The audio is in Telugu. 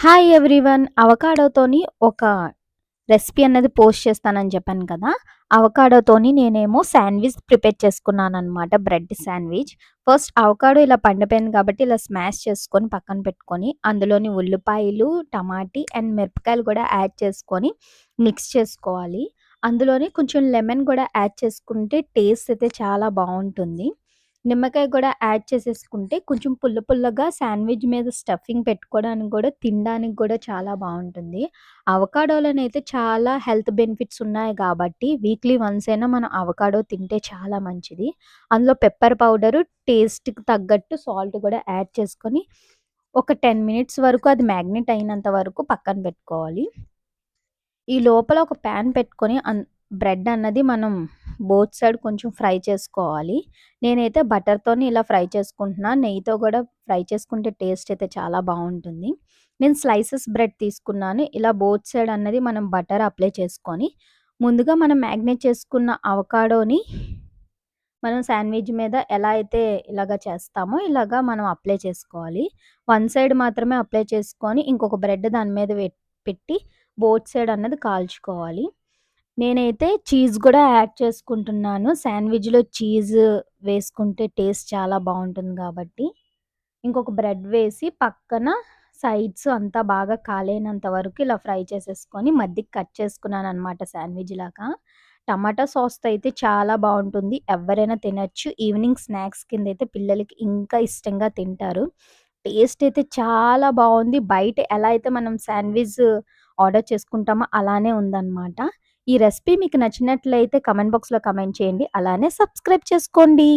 హాయ్ ఎవ్రీవన్ అవకాడోతోని ఒక రెసిపీ అనేది పోస్ట్ చేస్తానని చెప్పాను కదా. అవకాడోతోని నేనేమో శాండ్విచ్ ప్రిపేర్ చేసుకున్నాను అనమాట బ్రెడ్ శాండ్విచ్ ఫస్ట్ అవకాడో ఇలా పండిపోయింది కాబట్టి ఇలా స్మాష్ చేసుకొని పక్కన పెట్టుకొని అందులోని ఉల్లిపాయలు టమాటీ అండ్ మిరపకాయలు కూడా యాడ్ చేసుకొని మిక్స్ చేసుకోవాలి. అందులోనే కొంచెం లెమన్ కూడా యాడ్ చేసుకుంటే టేస్ట్ అయితే చాలా బాగుంటుంది. నిమ్మకాయ కూడా యాడ్ చేసేసుకుంటే కొంచెం పుల్ల పుల్లగా శాండ్విచ్ మీద స్టఫింగ్ పెట్టుకోవడానికి కూడా తినడానికి కూడా చాలా బాగుంటుంది. అవకాడోలోనైతే చాలా హెల్త్ బెనిఫిట్స్ ఉన్నాయి కాబట్టి వీక్లీ వన్స్ అయినా మనం అవకాడో తింటే చాలా మంచిది. అందులో పెప్పర్ పౌడరు టేస్ట్కి తగ్గట్టు సాల్ట్ కూడా యాడ్ చేసుకొని ఒక టెన్ మినిట్స్ వరకు అది మ్యాగ్నెట్ అయినంత వరకు పక్కన పెట్టుకోవాలి. ఈ లోపల ఒక ప్యాన్ పెట్టుకొని అన్ బ్రెడ్ అన్నది మనం బోత్ సైడ్ కొంచెం ఫ్రై చేసుకోవాలి. నేనైతే బటర్తోని ఇలా ఫ్రై చేసుకుంటున్నా. నెయ్యితో కూడా ఫ్రై చేసుకుంటే టేస్ట్ అయితే చాలా బాగుంటుంది. నేను స్లైసెస్ బ్రెడ్ తీసుకున్నాను. ఇలా బోత్ సైడ్ అన్నది మనం బటర్ అప్లై చేసుకొని ముందుగా మనం మ్యాగ్నేట్ చేసుకున్న అవకాడోని మనం శాండ్విచ్ మీద ఎలా అయితే ఇలాగ చేస్తామో ఇలాగా మనం అప్లై చేసుకోవాలి. వన్ సైడ్ మాత్రమే అప్లై చేసుకొని ఇంకొక బ్రెడ్ దాని మీద పెట్టి బోత్ సైడ్ అన్నది కాల్చుకోవాలి. నేనైతే చీజ్ కూడా యాడ్ చేసుకుంటున్నాను. శాండ్విచ్లో చీజ్ వేసుకుంటే టేస్ట్ చాలా బాగుంటుంది కాబట్టి. ఇంకొక బ్రెడ్ వేసి పక్కన సైడ్స్ అంతా బాగా కాలేనంత వరకు ఇలా ఫ్రై చేసేసుకొని మధ్యకి కట్ చేసుకున్నాను అనమాట శాండ్విచ్ లాగా. టమాటా సాస్తో అయితే చాలా బాగుంటుంది. ఎవరైనా తినచ్చు. ఈవినింగ్ స్నాక్స్ కింద అయితే పిల్లలకి ఇంకా ఇష్టంగా తింటారు. టేస్ట్ అయితే చాలా బాగుంది. బయట ఎలా అయితే మనం శాండ్విచ్ ఆర్డర్ చేసుకుంటామో అలానే ఉందన్నమాట. ఈ రెసిపీ మీకు నచ్చినట్లయితే కమెంట్ బాక్స్లో కమెంట్ చేయండి. అలానే సబ్స్క్రైబ్ చేసుకోండి.